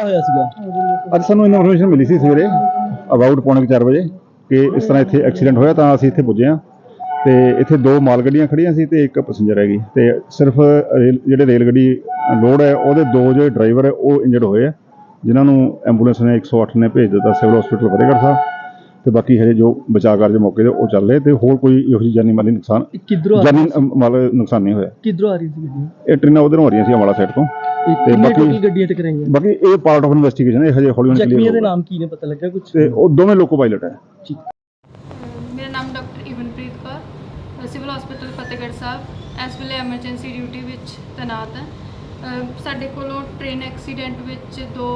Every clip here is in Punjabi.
ਹਮਲਾ ਹੋਇਆ ਸੀਗਾ? ਅੱਜ ਸਾਨੂੰ ਇਨਫੋਰਮੇਸ਼ਨ ਮਿਲੀ ਸੀ ਸਵੇਰੇ ਅਬਾਊਟ ਪੌਣੇ 4 ਵਜੇ ਕਿ ਇਸ ਤਰ੍ਹਾਂ ਇੱਥੇ ਐਕਸੀਡੈਂਟ ਹੋਇਆ ਤਾਂ ਅਸੀਂ ਇੱਥੇ ਪੁੱਜੇ ਹਾਂ। ਤੇ ਇੱਥੇ ਦੋ ਮਾਲ ਗੱਡੀਆਂ ਖੜੀਆਂ ਸੀ ਤੇ ਇੱਕ ਪੈਸੇਂਜਰ ਹੈਗੀ। ਤੇ ਸਿਰਫ ਜਿਹੜੇ ਰੇਲ ਗੱਡੀ ਲੋਡ ਹੈ ਉਹਦੇ ਦੋ ਜਿਹੜੇ ਡਰਾਈਵਰ ਹੈ ਉਹ ਇੰਜਰਡ ਹੋਏ ਆ। ਜਿਨ੍ਹਾਂ ਨੂੰ ਐਂਬੂਲੈਂਸ ਨੇ 108 ਨੇ ਭੇਜ ਦਿੱਤਾ ਸਿਵਲ ਹਸਪੀਟਲ ਫਤਿਹਗੜ੍ਹ ਸਾਹਿਬ। ਤੇ ਬਾਕੀ ਹਜੇ ਜੋ ਬਚਾਅ ਕਾਰਜ ਮੌਕੇ ਤੇ ਉਹ ਚੱਲ ਰਹੇ ਤੇ ਹੋਰ ਕੋਈ ਇਹੋ ਜਿਹੀ ਜਾਨੀ ਮਾਲੀ ਨੁਕਸਾਨ ਆ ਜਾਨੀ ਮਾਲ ਨੁਕਸਾਨ ਨਹੀਂ ਹੋਇਆ। ਕਿੱਧਰੋਂ ਆ ਰਹੀ ਸੀ ਇਹ ਟ੍ਰੇਨਾਂ ਉਧਰੋਂ ਆ ਰਹੀਆਂ ਸੀ ਅੰਬਾਲਾ ਸਾਈਡ ਤੋਂ। ਤੇ ਬਾਕੀ- ਗੱਡੀਆਂ ਟਕਰਾਈਆਂ ਬਾਕੀ ਇਹ ਪਾਰਟ ਆਫ ਇਨਵੈਸਟੀਗੇਸ਼ਨ ਹੈ ਇਹ ਹਜੇ ਹੌਲੀ ਹੌਲੀ clear ਦੇ। ਨਾਮ ਕੀ ਨੇ ਪਤਾ ਲੱਗਾ ਕੁਝ ਤੇ ਉਹ ਦੋਵੇਂ ਲੋਕੋ ਪਾਇਲਟ ਹੈ। ਮੇਰਾ ਨਾਮ doctor Ivanpreet Kaur civil hospital Fatehgarh Sahib. ਇਸ ਵੇਲੇ ਐਮਰਜੈਂਸੀ ਡਿਊਟੀ ਵਿੱਚ ਤੈਨਾਤ ਹੈ। ਸਾਡੇ ਕੋਲੋਂ ਟ੍ਰੇਨ ਐਕਸੀਡੈਂਟ ਵਿੱਚ ਦੋ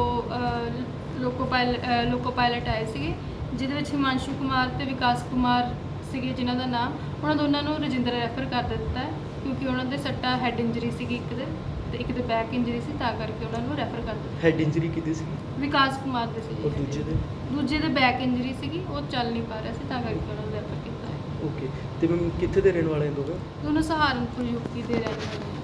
ਲੋਕੋ ਪਾਇਲਟ ਲੋਕੋ ਪਾਇਲਟ ਆਏ ਸੀਗੇ ਜਿਹਦੇ ਵਿੱਚ ਹਿਮਾਂਸ਼ੂ ਕੁਮਾਰ ਤੇ ਵਿਕਾਸ ਕੁਮਾਰ ਸੀਗੇ ਜਿਨ੍ਹਾਂ ਦਾ ਨਾਮ। ਉਹਨਾਂ ਦੋਨਾਂ ਨੂੰ ਰਜਿੰਦਰ ਰੈਫਰ ਕਰ ਦਿੱਤਾ ਹੈ। ਕਿਉਂਕਿ ਉਹਨਾਂ ਦੇ ਸੱਟਾ ਹੈਡ ਇੰਜਰੀ ਸੀਗੀ ਇੱਕ ਦੇ ਤੇ ਇੱਕ ਦੇ ਬੈਕ ਇੰਜਰੀ ਸੀ ਤਾਂ ਕਰਕੇ ਉਹਨਾਂ ਨੂੰ ਰੈਫਰ ਕਰ ਦਿੱਤਾ। ਹੈਡ ਇੰਜਰੀ ਕਿਤੇ ਸੀ ਵਿਕਾਸ ਕੁਮਾਰ ਦੇ ਸੀ ਔਰ ਦੂਜੇ ਦੇ? ਦੂਜੇ ਦੇ ਬੈਕ ਇੰਜਰੀ ਸੀਗੀ ਉਹ ਚੱਲ ਨਹੀਂ ਪਾ ਰਿਹਾ ਸੀ ਤਾਂ ਕਰਕੇ ਉਹਨਾਂ ਨੂੰ ਰੈਫਰ ਕੀਤਾ ਹੈ। ਓਕੇ ਤੇ ਮੈਮ ਕਿੱਥੇ ਦੇ ਰਹਿਣ ਵਾਲੇ ਲੋਕ? ਦੋਨੋਂ ਸਹਾਰਨਪੁਰ ਯੂਪੀ ਦੇ ਰਹਿਣ ਵਾਲੇ ਨੇ।